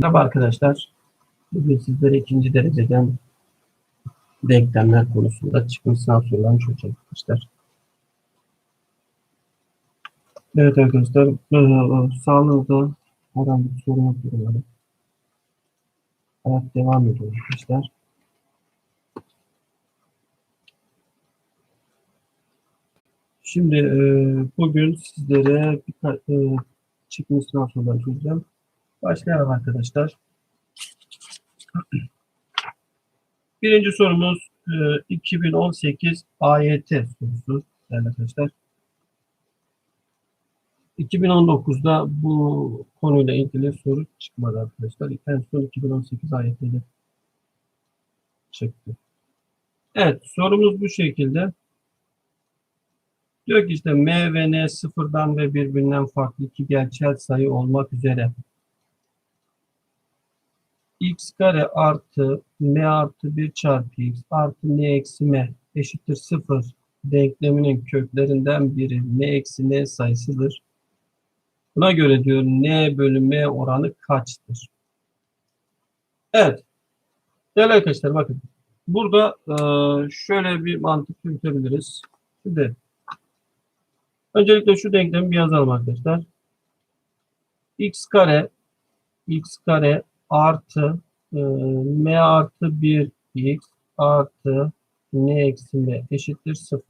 Merhaba arkadaşlar. Bugün sizlere ikinci dereceden denklemler konusunda çıkmış sınav sorularını çözeceğiz arkadaşlar. Evet arkadaşlar, e, sağlığınızda herhangi bir sorun yok umarım. Hayat devam ediyor arkadaşlar. Şimdi e, bugün sizlere birkaç e, çıkmış sınav sorularını çözeceğim. Başlayalım arkadaşlar. Birinci sorumuz e, 2018 AYT sorusu değerli arkadaşlar. 2019'da bu konuyla ilgili soru çıkmadı arkadaşlar. En son 2018 AYT'de çıktı. Evet sorumuz bu şekilde. Diyor ki işte M ve N sıfırdan ve birbirinden farklı iki gerçel sayı olmak üzere x kare artı m artı 1 çarpı x artı n eksi m eşittir 0 denkleminin köklerinden biri m eksi n sayısıdır. Buna göre diyor n bölü m oranı kaçtır? Evet. Değerli arkadaşlar bakın. Burada e, şöyle bir mantık yürütebiliriz. Şimdi öncelikle şu denklemi bir yazalım arkadaşlar. x kare x kare artı e, m artı 1 x artı n eksi m eşittir 0.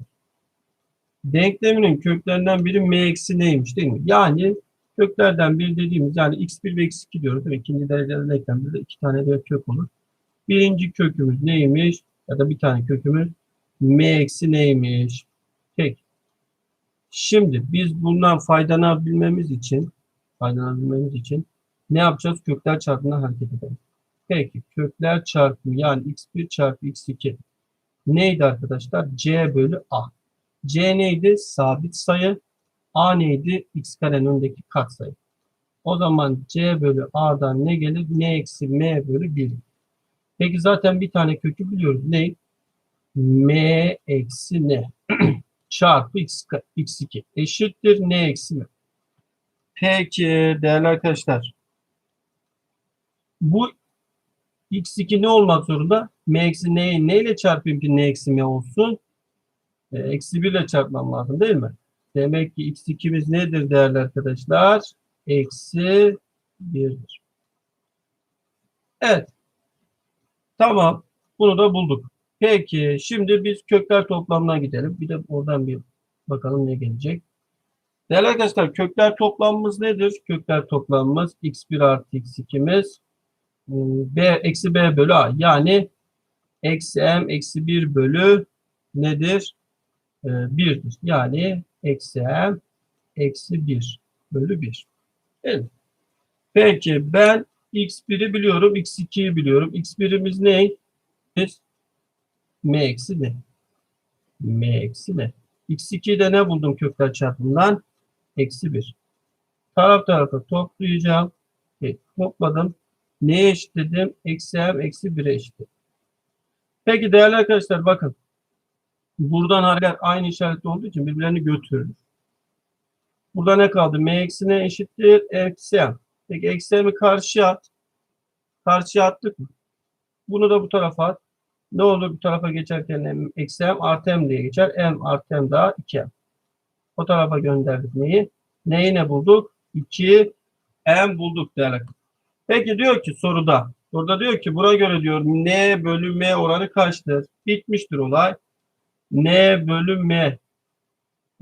Denkleminin köklerinden biri m eksi neymiş değil mi? Yani köklerden biri dediğimiz yani x1 ve x2 diyoruz. Değil mi? İkinci dereceli denklemde de iki tane de kök olur. Birinci kökümüz neymiş? Ya da bir tane kökümüz m eksi neymiş? Peki. Şimdi biz bundan faydalanabilmemiz için faydalanabilmemiz için ne yapacağız? Kökler çarpımına hareket edelim. Peki kökler çarpımı yani x1 çarpı x2 neydi arkadaşlar? c bölü a. c neydi? Sabit sayı. a neydi? x karenin önündeki katsayı. O zaman c bölü a'dan ne gelir? n eksi m bölü 1. Peki zaten bir tane kökü biliyoruz. Ne? m eksi n çarpı x, x2 eşittir n eksi m. Peki değerli arkadaşlar bu x2 ne olmak zorunda? m eksi n neyle çarpayım ki n eksi m olsun? E, eksi 1 ile çarpmam lazım değil mi? Demek ki x2'miz nedir değerli arkadaşlar? Eksi 1'dir. Evet. Tamam. Bunu da bulduk. Peki şimdi biz kökler toplamına gidelim. Bir de oradan bir bakalım ne gelecek. Değerli arkadaşlar kökler toplamımız nedir? Kökler toplamımız x1 artı x2'miz b eksi b bölü a. Yani eksi m eksi 1 bölü nedir? Ee, 1'dir. Yani eksi m eksi 1 bölü 1. Evet. Peki ben x1'i biliyorum. x2'yi biliyorum. x1'imiz ne? m eksi ne? m eksi ne? x2'de ne buldum kökler çarpımından? Eksi 1. Taraf tarafa toplayacağım. Evet, topladım. Neye eşitledim? Eksi m eksi 1'e eşitledim. Peki değerli arkadaşlar bakın. Buradan hareket aynı işaretli olduğu için birbirlerini götürür. Burada ne kaldı? M eksi ne eşittir? Eksi m. Peki eksi m'i karşıya at. Karşıya attık mı? Bunu da bu tarafa at. Ne olur bu tarafa geçerken m, eksi m artı m diye geçer. m artı m daha 2m. O tarafa gönderdik neyi? Neyi ne bulduk? 2 m bulduk değerli. Peki diyor ki soruda. Burada diyor ki buna göre diyor n bölü m oranı kaçtır? Bitmiştir olay. n bölü m.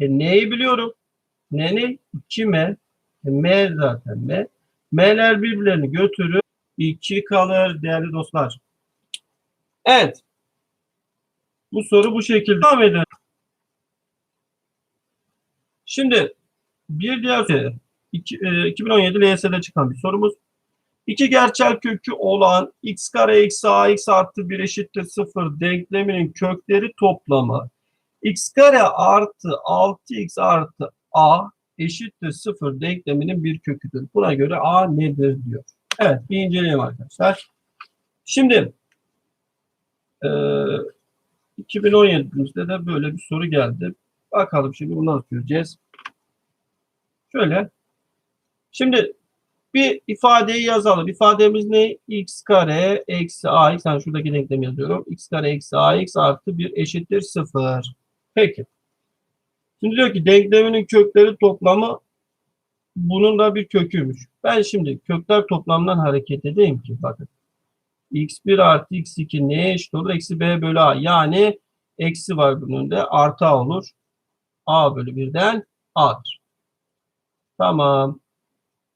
E neyi biliyorum? Ne ne? 2m. E, m zaten m. m'ler birbirlerini götürür. 2 kalır değerli dostlar. Evet. Bu soru bu şekilde devam edelim. Şimdi bir diğer soru. 2017 LYS'de çıkan bir sorumuz. İki gerçel kökü olan x kare eksi ax artı 1 eşittir 0 denkleminin kökleri toplamı x kare artı 6x artı a eşittir 0 denkleminin bir köküdür. Buna göre a nedir diyor. Evet bir inceleyelim arkadaşlar. Şimdi e, 2017'de de böyle bir soru geldi. Bakalım şimdi bunu nasıl çözeceğiz. Şöyle. Şimdi bir ifadeyi yazalım. İfademiz ne? x kare eksi ax. Yani şuradaki denklemi yazıyorum. x kare eksi ax artı 1 eşittir 0. Peki. Şimdi diyor ki denkleminin kökleri toplamı bunun da bir köküymüş. Ben şimdi kökler toplamından hareket edeyim ki bakın. x1 artı x2 neye eşit olur? Eksi b bölü a. Yani eksi var bunun önünde. Artı a olur. a bölü 1'den a'dır. Tamam.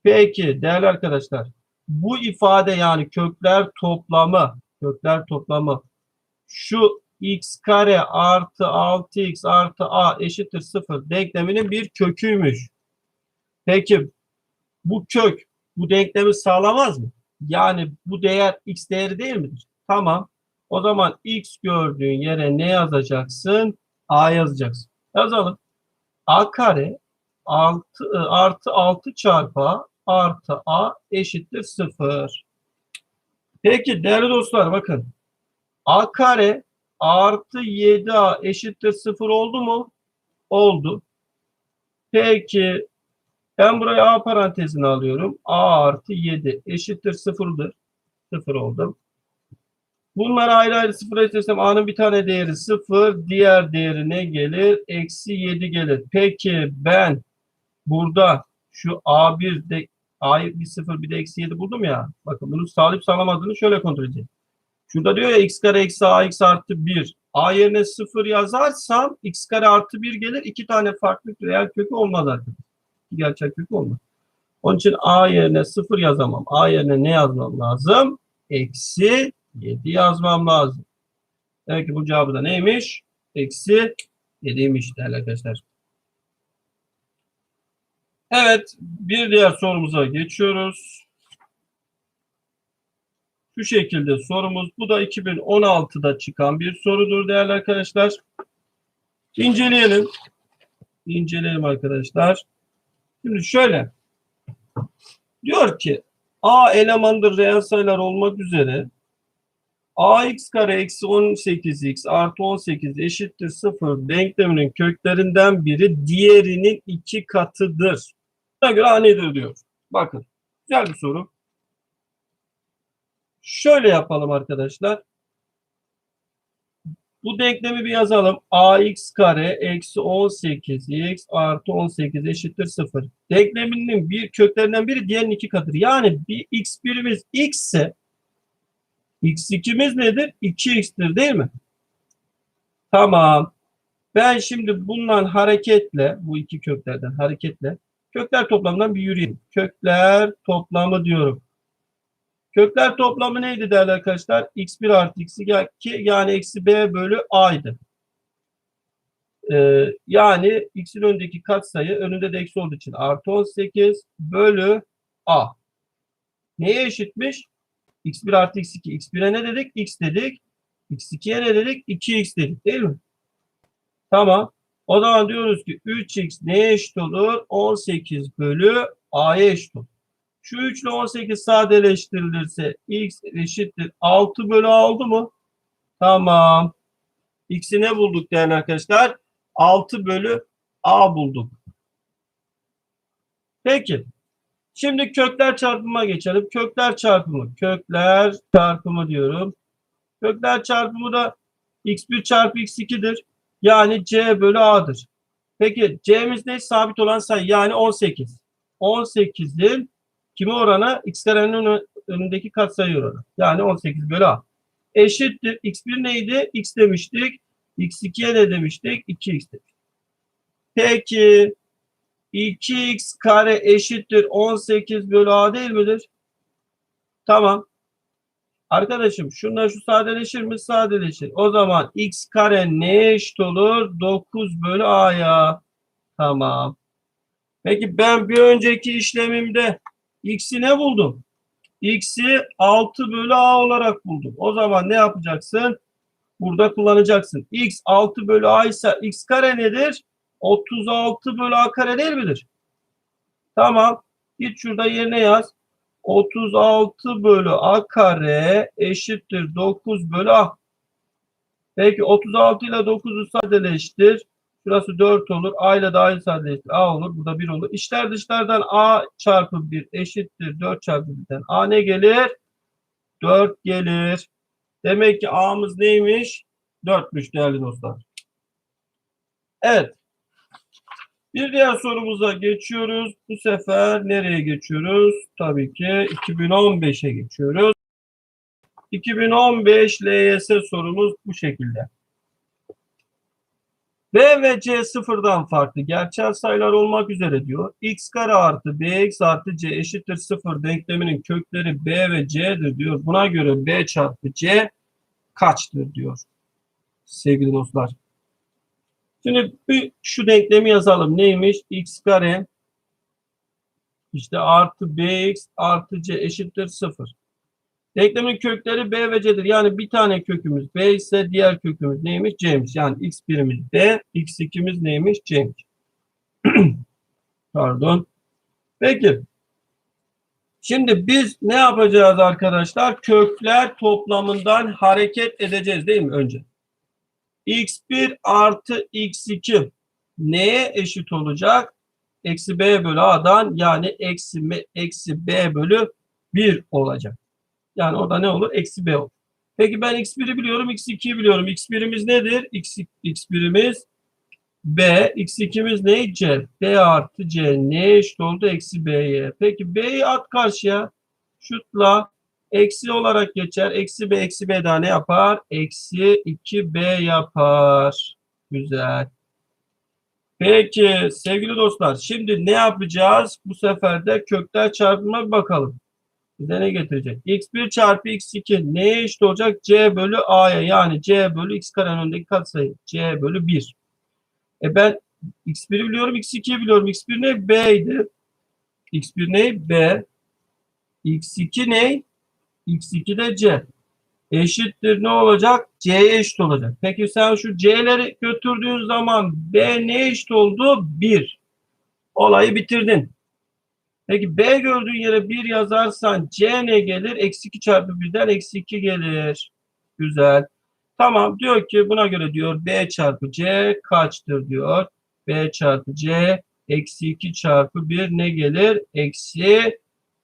Peki değerli arkadaşlar. Bu ifade yani kökler toplamı kökler toplamı şu x kare artı 6x artı a eşittir 0 denkleminin bir köküymüş. Peki bu kök bu denklemi sağlamaz mı? Yani bu değer x değeri değil midir? Tamam. O zaman x gördüğün yere ne yazacaksın? A yazacaksın. Yazalım. A kare 6 artı 6 çarpı A artı A eşittir 0. Peki değerli dostlar bakın. A kare artı 7A eşittir 0 oldu mu? Oldu. Peki ben buraya A parantezini alıyorum. A artı 7 eşittir 0'dır. 0 oldu. Bunları ayrı ayrı sıfıra eşleştirsem A'nın bir tane değeri 0, diğer değeri ne gelir? Eksi 7 gelir. Peki ben burada şu A1 de A'yı bir 0 bir de eksi 7 buldum ya. Bakın bunu sağlayıp sağlamadığını şöyle kontrol edeceğim. Şurada diyor ya x kare eksi ax artı 1. A yerine 0 yazarsam x kare artı 1 gelir. İki tane farklı reel kökü olmaz. İki gerçek kökü olmaz. Onun için A yerine 0 yazamam. A yerine ne yazmam lazım? Eksi 7 yazmam lazım. Demek ki bu cevabı da neymiş? Eksi 7'ymiş değerli arkadaşlar. Evet, bir diğer sorumuza geçiyoruz. Şu şekilde sorumuz. Bu da 2016'da çıkan bir sorudur değerli arkadaşlar. İnceleyelim. İnceleyelim arkadaşlar. Şimdi şöyle. Diyor ki A elemandır reel sayılar olmak üzere ax kare eksi 18x artı 18 eşittir 0 denkleminin köklerinden biri diğerinin iki katıdır. Buna göre A nedir diyor. Bakın güzel bir soru. Şöyle yapalım arkadaşlar. Bu denklemi bir yazalım. ax kare eksi 18x artı 18 eşittir 0. Denkleminin bir köklerinden biri diğerinin iki katıdır. Yani bir x birimiz x ise x2'miz nedir? 2x'tir değil mi? Tamam. Ben şimdi bundan hareketle, bu iki köklerden hareketle kökler toplamından bir yürüyeyim. Kökler toplamı diyorum. Kökler toplamı neydi değerli arkadaşlar? x1 artı x2 yani eksi b bölü a'ydı. Ee, yani x'in önündeki katsayı önünde de eksi olduğu için artı 18 bölü a. Neye eşitmiş? x1 artı x2. x1'e ne dedik? x dedik. x2'ye ne dedik? 2x dedik değil mi? Tamam. O zaman diyoruz ki 3x neye eşit olur? 18 bölü a'ya eşit olur. Şu 3 ile 18 sadeleştirilirse x eşittir 6 bölü a oldu mu? Tamam. X'i ne bulduk değerli arkadaşlar? 6 bölü a bulduk. Peki. Şimdi kökler çarpımına geçelim. Kökler çarpımı. Kökler çarpımı diyorum. Kökler çarpımı da x1 çarpı x2'dir. Yani c bölü a'dır. Peki c'miz ne? Sabit olan sayı. Yani 18. 18'in kimi oranı? x karenin önündeki katsayı oranı. Yani 18 bölü a. Eşittir. x1 neydi? x demiştik. x2'ye ne demiştik? 2x demiştik. Peki 2x kare eşittir 18 bölü a değil midir? Tamam. Arkadaşım şunlar şu sadeleşir mi? Sadeleşir. O zaman x kare neye eşit olur? 9 bölü a'ya. Tamam. Peki ben bir önceki işlemimde x'i ne buldum? x'i 6 bölü a olarak buldum. O zaman ne yapacaksın? Burada kullanacaksın. x 6 bölü a ise x kare nedir? 36 bölü a kare değil midir? Tamam. Git şurada yerine yaz. 36 bölü a kare eşittir 9 bölü a. Peki 36 ile 9'u sadeleştir. Şurası 4 olur. A ile dahil sadeleştir. A olur. Bu da 1 olur. İşler dışlardan A çarpı 1 eşittir. 4 çarpı 1'den. A ne gelir? 4 gelir. Demek ki A'mız neymiş? 4'müş değerli dostlar. Evet. Bir diğer sorumuza geçiyoruz. Bu sefer nereye geçiyoruz? Tabii ki 2015'e geçiyoruz. 2015 LYS sorumuz bu şekilde. B ve C sıfırdan farklı gerçel sayılar olmak üzere diyor. X kare artı BX artı C eşittir sıfır denkleminin kökleri B ve C'dir diyor. Buna göre B çarpı C kaçtır diyor. Sevgili dostlar. Şimdi bir şu denklemi yazalım. Neymiş? X kare işte artı BX artı C eşittir sıfır. Denklemin kökleri B ve C'dir. Yani bir tane kökümüz B ise diğer kökümüz neymiş? C'miş. Yani X birimiz B, X ikimiz neymiş? C'miş. Pardon. Peki. Şimdi biz ne yapacağız arkadaşlar? Kökler toplamından hareket edeceğiz değil mi önce? X1 artı X2 neye eşit olacak? Eksi B bölü A'dan yani eksi, eksi B bölü 1 olacak. Yani orada ne olur? Eksi B olur. Peki ben x1'i biliyorum, x2'yi biliyorum. x1'imiz nedir? X, x1'imiz B, x2'miz ne? C. B artı C neye eşit oldu? Eksi B'ye. Peki B'yi at karşıya. Şutla. Eksi olarak geçer. Eksi B, eksi B daha ne yapar? Eksi 2B yapar. Güzel. Peki sevgili dostlar şimdi ne yapacağız? Bu sefer de kökler çarpımına bakalım bize ne getirecek? x1 çarpı x2 neye eşit olacak? c bölü a'ya yani c bölü x karenin önündeki katsayı c bölü 1. E ben x1'i biliyorum x2'yi biliyorum. x1 ne? b'ydi. x1 ne? b. x2 ne? X2 de c. Eşittir ne olacak? c'ye eşit olacak. Peki sen şu c'leri götürdüğün zaman b ne eşit oldu? 1. Olayı bitirdin. Peki B gördüğün yere 1 yazarsan C ne gelir? Eksi 2 çarpı 1'den eksi 2 gelir. Güzel. Tamam diyor ki buna göre diyor B çarpı C kaçtır diyor. B çarpı C eksi 2 çarpı 1 ne gelir? Eksi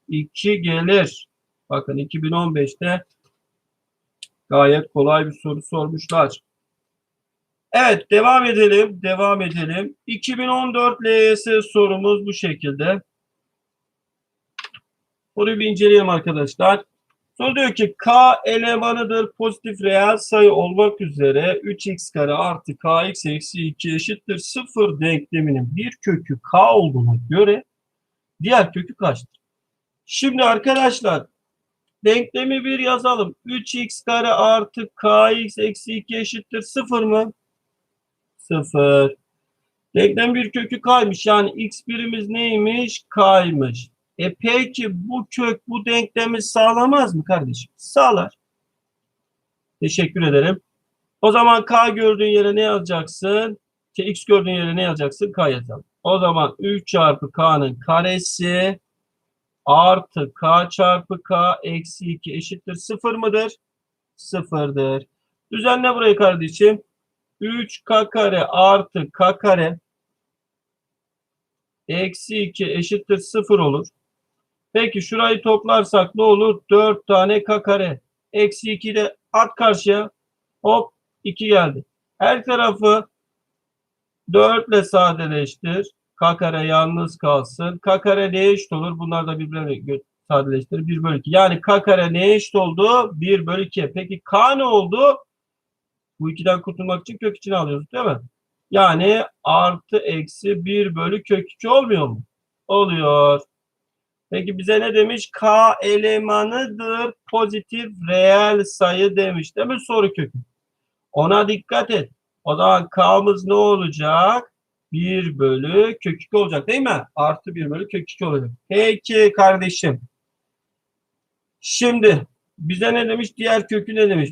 2 gelir. Bakın 2015'te gayet kolay bir soru sormuşlar. Evet devam edelim. Devam edelim. 2014 LYS sorumuz bu şekilde. Soruyu bir inceleyelim arkadaşlar. Soru diyor ki k elemanıdır pozitif reel sayı olmak üzere 3x kare artı kx eksi 2 eşittir 0 denkleminin bir kökü k olduğuna göre diğer kökü kaçtır? Şimdi arkadaşlar denklemi bir yazalım. 3x kare artı kx eksi 2 eşittir 0 mı? 0. Denklem bir kökü kaymış. Yani x birimiz neymiş? K'ymış. E peki bu kök bu denklemi sağlamaz mı kardeşim? Sağlar. Teşekkür ederim. O zaman k gördüğün yere ne yazacaksın? Şey, x gördüğün yere ne yazacaksın? k yazalım. O zaman 3 çarpı k'nın karesi artı k çarpı k eksi 2 eşittir 0 mıdır? 0'dır. Düzenle burayı kardeşim. 3k kare artı k kare eksi 2 eşittir 0 olur. Peki şurayı toplarsak ne olur? 4 tane k kare. Eksi 2 de at karşıya. Hop 2 geldi. Her tarafı 4 ile sadeleştir. K kare yalnız kalsın. K kare neye eşit olur? Bunlar da birbirine sadeleştirir. 1 bölü 2. Yani k kare neye eşit oldu? 1 bölü 2. Peki k ne oldu? Bu ikiden kurtulmak için kök içine alıyoruz değil mi? Yani artı eksi 1 bölü kök 2 olmuyor mu? Oluyor. Peki bize ne demiş? K elemanıdır pozitif reel sayı demiş. Değil mi soru kökü? Ona dikkat et. O zaman K'mız ne olacak? 1 bölü kök 2 olacak değil mi? Artı 1 bölü kök 2 olacak. Peki kardeşim. Şimdi bize ne demiş? Diğer kökü ne demiş?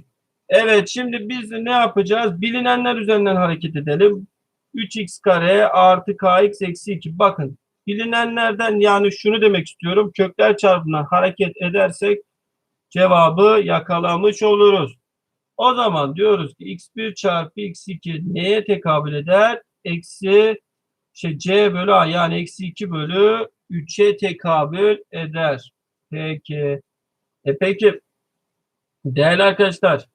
Evet şimdi biz ne yapacağız? Bilinenler üzerinden hareket edelim. 3x kare artı kx eksi 2. Bakın bilinenlerden yani şunu demek istiyorum. Kökler çarpımından hareket edersek cevabı yakalamış oluruz. O zaman diyoruz ki x1 çarpı x2 neye tekabül eder? Eksi şey C bölü A yani eksi 2 bölü 3'e tekabül eder. Peki. E peki değerli arkadaşlar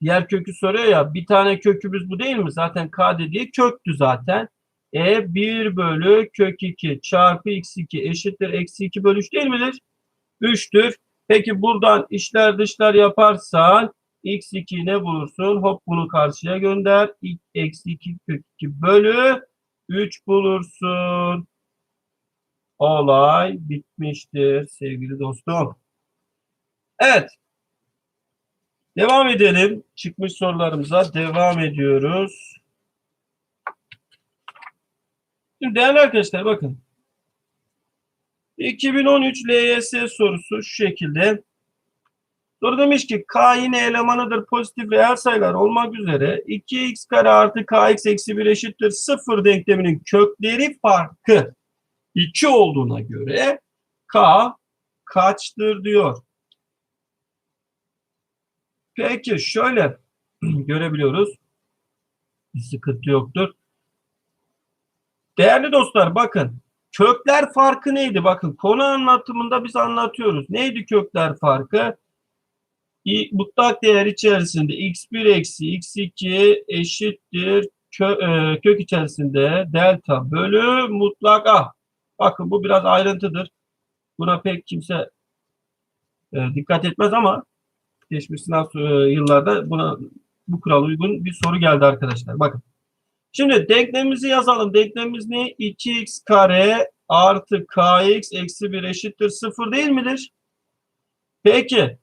diğer kökü soruyor ya bir tane kökümüz bu değil mi? Zaten K dediği köktü zaten. E 1 bölü kök 2 çarpı x2 eşittir eksi 2 bölü 3 değil midir? 3'tür. Peki buradan işler dışlar yaparsan x2 ne bulursun? Hop bunu karşıya gönder. İ- Eksi 2 kök 2 bölü 3 bulursun. Olay bitmiştir sevgili dostum. Evet. Devam edelim. Çıkmış sorularımıza devam ediyoruz. Şimdi değerli arkadaşlar bakın. 2013 LYS sorusu şu şekilde. Soru demiş ki K yine elemanıdır pozitif reel sayılar olmak üzere 2x kare artı kx eksi 1 eşittir 0 denkleminin kökleri farkı 2 olduğuna göre K kaçtır diyor. Peki şöyle görebiliyoruz. Bir sıkıntı yoktur. Değerli dostlar bakın kökler farkı neydi? Bakın konu anlatımında biz anlatıyoruz. Neydi kökler farkı? Mutlak değer içerisinde x1 eksi x2 eşittir kö- e, kök içerisinde delta bölü mutlak a. Bakın bu biraz ayrıntıdır. Buna pek kimse e, dikkat etmez ama geçmiş sınav e, yıllarda buna bu kural uygun bir soru geldi arkadaşlar. Bakın. Şimdi denklemimizi yazalım. Denklemimiz ne? 2x kare artı kx eksi 1 eşittir 0 değil midir? Peki.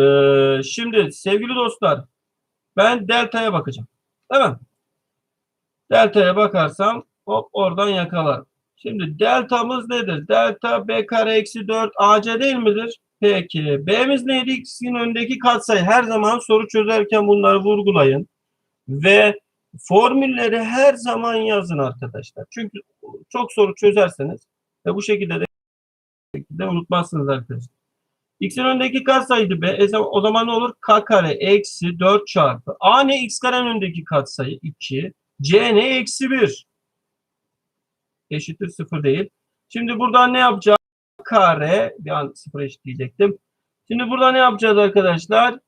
Ee, şimdi sevgili dostlar ben delta'ya bakacağım. Değil mi? Delta'ya bakarsam hop oradan yakalar. Şimdi deltamız nedir? Delta b kare eksi 4 ac değil midir? Peki. B'miz neydi? X'in önündeki katsayı. Her zaman soru çözerken bunları vurgulayın. Ve formülleri her zaman yazın arkadaşlar. Çünkü çok soru çözerseniz ve bu şekilde de, şekilde unutmazsınız arkadaşlar. X'in önündeki katsayıydı B. E, o zaman ne olur? K kare eksi 4 çarpı. A ne? X karenin önündeki katsayı 2. C ne? Eksi 1. Eşittir 0 değil. Şimdi buradan ne yapacağız? Kare. Bir an 0 eşitleyecektim. Şimdi burada ne yapacağız arkadaşlar?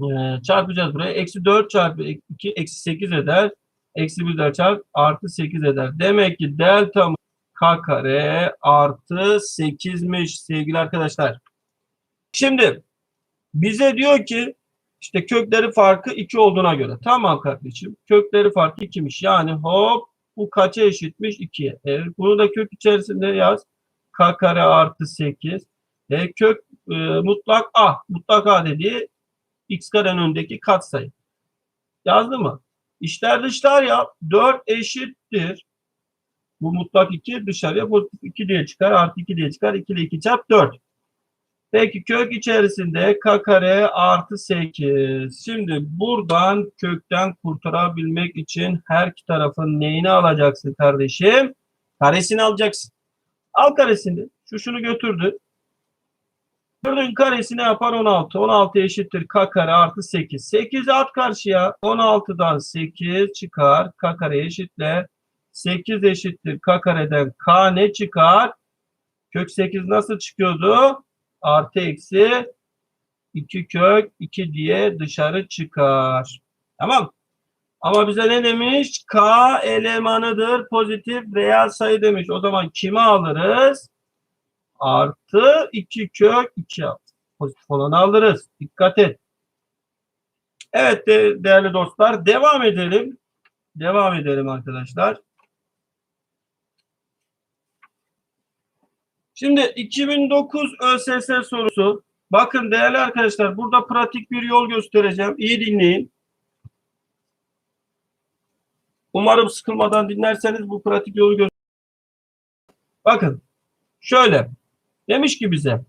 Ee, çarpacağız buraya. Eksi 4 çarpı 2 eksi 8 eder. Eksi 1 de çarp artı 8 eder. Demek ki delta k kare artı 8'miş sevgili arkadaşlar. Şimdi bize diyor ki işte kökleri farkı 2 olduğuna göre. Tamam kardeşim. Kökleri farkı 2'miş. Yani hop bu kaça eşitmiş? 2'ye. Evet, bunu da kök içerisinde yaz. K kare artı 8. E, kök e, mutlak A. Mutlak A dediği x karenin önündeki katsayı. Yazdı mı? İşler dışlar ya 4 eşittir. Bu mutlak 2 dışarıya pozitif 2 diye çıkar. Artı 2 diye çıkar. 2 ile 2 çarp 4. Peki kök içerisinde k kare artı 8. Şimdi buradan kökten kurtarabilmek için her iki tarafın neyini alacaksın kardeşim? Karesini alacaksın. Al karesini. Şu şunu götürdü. 4'ün karesi ne yapar? 16. 16 eşittir k kare artı 8. 8'i at karşıya. 16'dan 8 çıkar. k kare eşitle. 8 eşittir k kareden k ne çıkar? Kök 8 nasıl çıkıyordu? Artı eksi 2 kök 2 diye dışarı çıkar. Tamam. Ama bize ne demiş? K elemanıdır. Pozitif reel sayı demiş. O zaman kimi alırız? Artı 2 kök 2 pozitif olanı alırız. Dikkat et. Evet de, değerli dostlar devam edelim. Devam edelim arkadaşlar. Şimdi 2009 ÖSS sorusu. Bakın değerli arkadaşlar burada pratik bir yol göstereceğim. İyi dinleyin. Umarım sıkılmadan dinlerseniz bu pratik yolu göster. Bakın şöyle demiş ki bize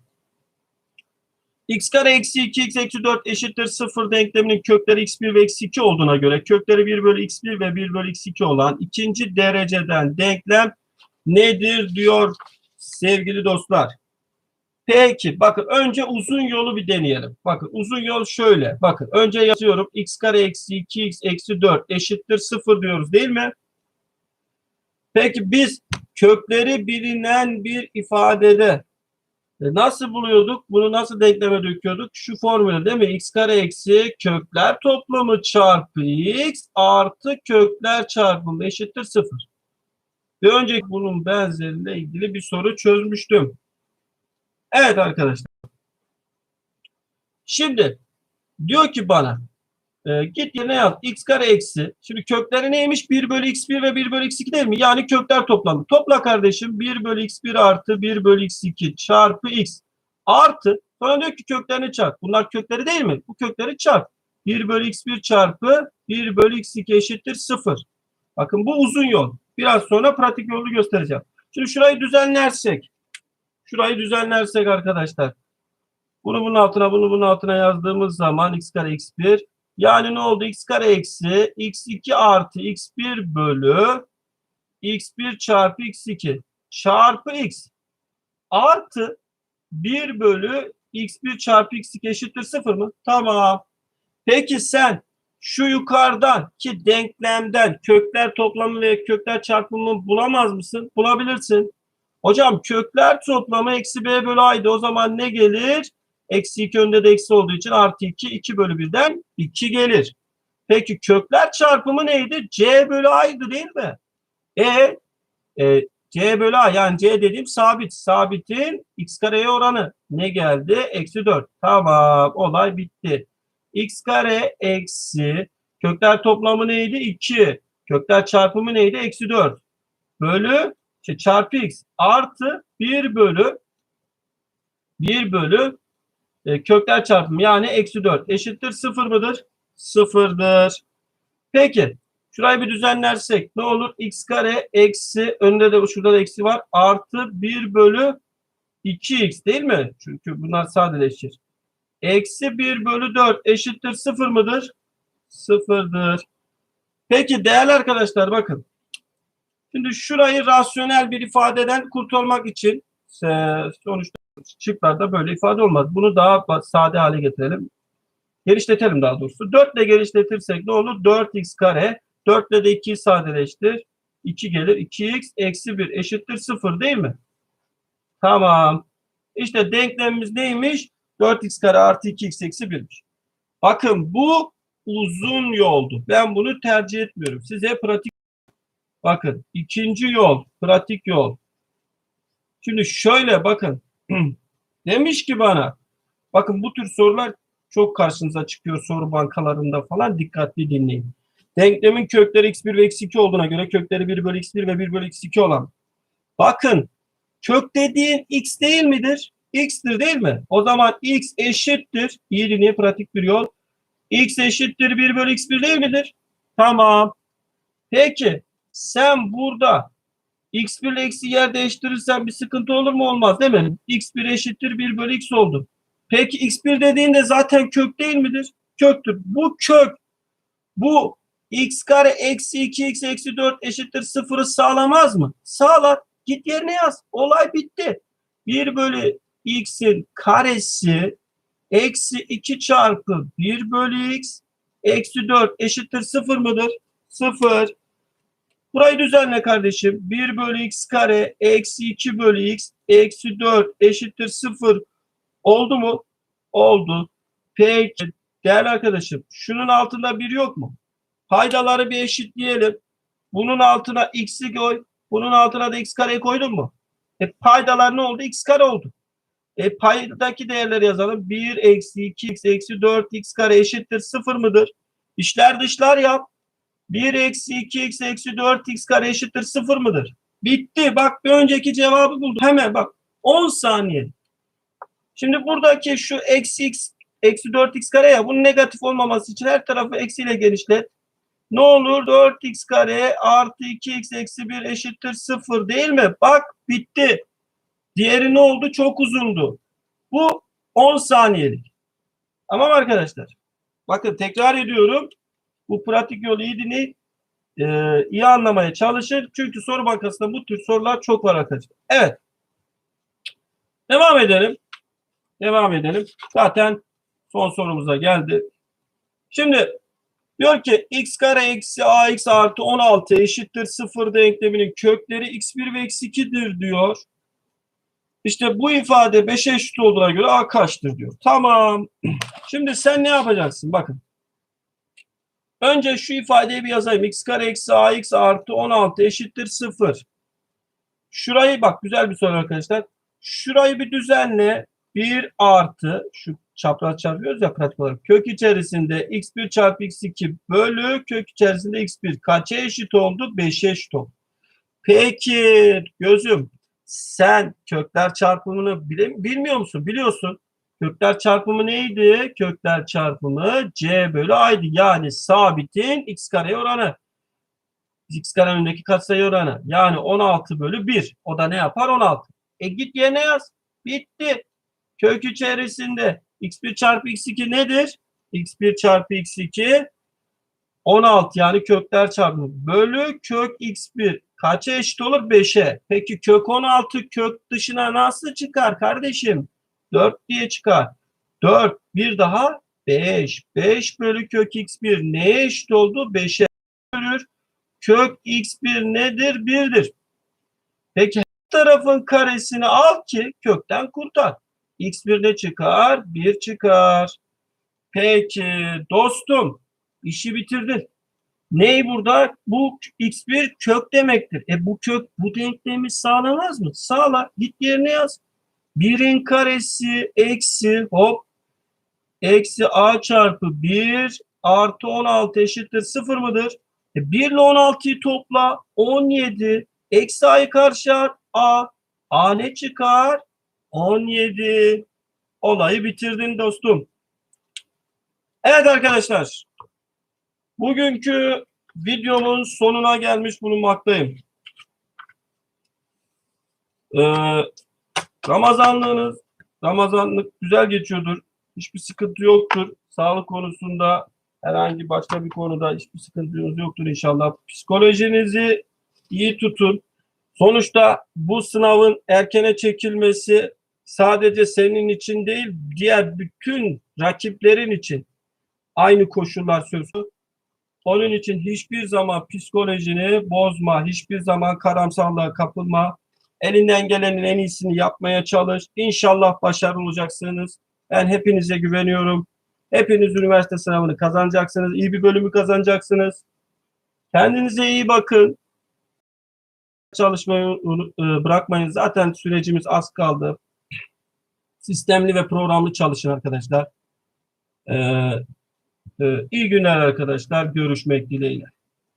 x kare eksi 2 x eksi 4 eşittir 0 denkleminin kökleri x1 ve x2 olduğuna göre kökleri 1 bölü x1 ve 1 bölü x2 olan ikinci dereceden denklem nedir diyor sevgili dostlar. Peki bakın önce uzun yolu bir deneyelim. Bakın uzun yol şöyle. Bakın önce yazıyorum x kare eksi 2x eksi 4 eşittir 0 diyoruz değil mi? Peki biz kökleri bilinen bir ifadede e, nasıl buluyorduk? Bunu nasıl denkleme döküyorduk? Şu formülü değil mi? x kare eksi kökler toplamı çarpı x artı kökler çarpımı eşittir 0. Bir önceki bunun benzeriyle ilgili bir soru çözmüştüm. Evet arkadaşlar. Şimdi diyor ki bana e, git yerine yaz x kare eksi. Şimdi kökleri neymiş? 1 bölü x1 ve 1 bölü x2 değil mi? Yani kökler toplamı. Topla kardeşim 1 bölü x1 artı 1 bölü x2 çarpı x artı sonra diyor ki köklerini çarp. Bunlar kökleri değil mi? Bu kökleri çarp. 1 bölü x1 çarpı 1 bölü x2 eşittir 0. Bakın bu uzun yol. Biraz sonra pratik yolu göstereceğim. Şimdi şurayı düzenlersek. Şurayı düzenlersek arkadaşlar. Bunu bunun altına bunu bunun altına yazdığımız zaman x kare x1 yani ne oldu? x kare eksi x2 artı x1 bölü x1 çarpı x2 çarpı x artı 1 bölü x1 çarpı x2 eşittir 0 mı? Tamam. Peki sen şu yukarıdan ki denklemden kökler toplamı ve kökler çarpımını bulamaz mısın? Bulabilirsin. Hocam kökler toplamı eksi b bölü a'ydı. O zaman ne gelir? Eksi 2 önde de eksi olduğu için artı 2, 2 bölü 1'den 2 gelir. Peki kökler çarpımı neydi? C bölü A'ydı değil mi? E, e C bölü A yani C dediğim sabit. Sabitin x kareye oranı ne geldi? Eksi 4. Tamam olay bitti. X kare eksi kökler toplamı neydi? 2. Kökler çarpımı neydi? Eksi 4. Bölü şey, çarpı x artı 1 bölü 1 bölü e, kökler çarpımı yani eksi 4 eşittir 0 mıdır? 0'dır. Peki şurayı bir düzenlersek ne olur? x kare eksi önde de şurada da eksi var artı 1 bölü 2x değil mi? Çünkü bunlar sadeleşir. Eksi 1 bölü 4 eşittir 0 mıdır? 0'dır. Peki değerli arkadaşlar bakın. Şimdi şurayı rasyonel bir ifadeden kurtulmak için sonuçta şıklarda böyle ifade olmaz. Bunu daha sade hale getirelim. Genişletelim daha doğrusu. 4 ile genişletirsek ne olur? 4x kare. 4 ile de 2'yi sadeleştir. 2 gelir. 2x eksi 1 eşittir 0 değil mi? Tamam. İşte denklemimiz neymiş? 4x kare artı 2x eksi 1'miş. Bakın bu uzun yoldu. Ben bunu tercih etmiyorum. Size pratik bakın. ikinci yol. Pratik yol. Şimdi şöyle bakın. Demiş ki bana bakın bu tür sorular çok karşınıza çıkıyor soru bankalarında falan dikkatli dinleyin. Denklemin kökleri x1 ve x2 olduğuna göre kökleri 1 bölü x1 ve 1 bölü x2 olan. Bakın kök dediğin x değil midir? X'tir değil mi? O zaman x eşittir. İyi dinleyin pratik bir yol. x eşittir 1 bölü x1 değil midir? Tamam. Peki sen burada x1 ile eksi yer değiştirirsen bir sıkıntı olur mu? Olmaz değil mi? x1 eşittir 1 bölü x oldu. Peki x1 dediğinde zaten kök değil midir? Köktür. Bu kök bu x kare eksi 2x eksi 4 eşittir 0'ı sağlamaz mı? Sağlar. Git yerine yaz. Olay bitti. 1 bölü x'in karesi eksi 2 çarpı 1 bölü x eksi 4 eşittir 0 mıdır? 0. Burayı düzenle kardeşim. 1 bölü x kare eksi 2 bölü x eksi 4 eşittir 0 oldu mu? Oldu. Peki değerli arkadaşım şunun altında 1 yok mu? Paydaları bir eşitleyelim. Bunun altına x'i koy. Bunun altına da x kareyi koydun mu? E paydalar ne oldu? x kare oldu. E paydaki değerleri yazalım. 1 eksi 2x eksi 4x kare eşittir 0 mıdır? İşler dışlar yap. 1 eksi 2x eksi 4x kare eşittir 0 mıdır? Bitti. Bak bir önceki cevabı buldum. Hemen bak 10 saniye. Şimdi buradaki şu eksi x eksi 4x kare ya bunun negatif olmaması için her tarafı eksiyle genişlet. Ne olur 4x kare artı 2x eksi 1 eşittir 0 değil mi? Bak bitti. Diğeri ne oldu? Çok uzundu. Bu 10 saniyelik. Tamam arkadaşlar. Bakın tekrar ediyorum. Bu pratik yolu iyi dinleyin. Ee, iyi anlamaya çalışın. Çünkü soru bankasında bu tür sorular çok var arkadaşlar. Evet. Devam edelim. Devam edelim. Zaten son sorumuza geldi. Şimdi Diyor ki x kare eksi ax artı 16 eşittir 0 denkleminin kökleri x1 ve x2'dir diyor. İşte bu ifade 5'e eşit olduğuna göre a kaçtır diyor. Tamam. Şimdi sen ne yapacaksın? Bakın. Önce şu ifadeyi bir yazayım. x kare eksi ax artı 16 eşittir 0. Şurayı bak güzel bir soru arkadaşlar. Şurayı bir düzenle. 1 artı şu çapraz çarpıyoruz ya pratik olarak. Kök içerisinde x1 çarpı x2 bölü kök içerisinde x1 kaça eşit oldu? 5'e eşit oldu. Peki gözüm sen kökler çarpımını bile, bilmiyor musun? Biliyorsun. Kökler çarpımı neydi? Kökler çarpımı c bölü a'ydı. Yani sabitin x kare oranı. x kare önündeki katsayı oranı. Yani 16 bölü 1. O da ne yapar? 16. E git yerine yaz. Bitti. Kök içerisinde x1 çarpı x2 nedir? x1 çarpı x2 16 yani kökler çarpımı bölü kök x1 kaça eşit olur? 5'e. Peki kök 16 kök dışına nasıl çıkar kardeşim? 4 diye çıkar. 4 bir daha 5. 5 bölü kök x1 neye eşit oldu? 5'e bölür. Kök x1 nedir? 1'dir. Peki her tarafın karesini al ki kökten kurtar. x1 ne çıkar? 1 çıkar. Peki dostum işi bitirdin. Ney burada? Bu x1 kök demektir. E bu kök bu denklemi sağlamaz mı? Sağla. Git yerine yaz. 1'in karesi eksi hop eksi a çarpı 1 artı 16 eşittir 0 mıdır? E 1 ile 16'yı topla 17 eksi a'yı karşı a. a ne çıkar? 17. Olayı bitirdin dostum. Evet arkadaşlar. Bugünkü videomun sonuna gelmiş bulunmaktayım. Ee, Ramazanlığınız, Ramazanlık güzel geçiyordur. Hiçbir sıkıntı yoktur. Sağlık konusunda herhangi başka bir konuda hiçbir sıkıntınız yoktur inşallah. Psikolojinizi iyi tutun. Sonuçta bu sınavın erkene çekilmesi sadece senin için değil, diğer bütün rakiplerin için aynı koşullar söz konusu. Onun için hiçbir zaman psikolojini bozma, hiçbir zaman karamsarlığa kapılma. Elinden gelenin en iyisini yapmaya çalış. İnşallah başarılı olacaksınız. Ben hepinize güveniyorum. Hepiniz üniversite sınavını kazanacaksınız. İyi bir bölümü kazanacaksınız. Kendinize iyi bakın. Çalışmayı e, bırakmayın. Zaten sürecimiz az kaldı. Sistemli ve programlı çalışın arkadaşlar. Ee, iyi günler arkadaşlar. Görüşmek dileğiyle.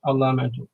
Allah'a emanet olun.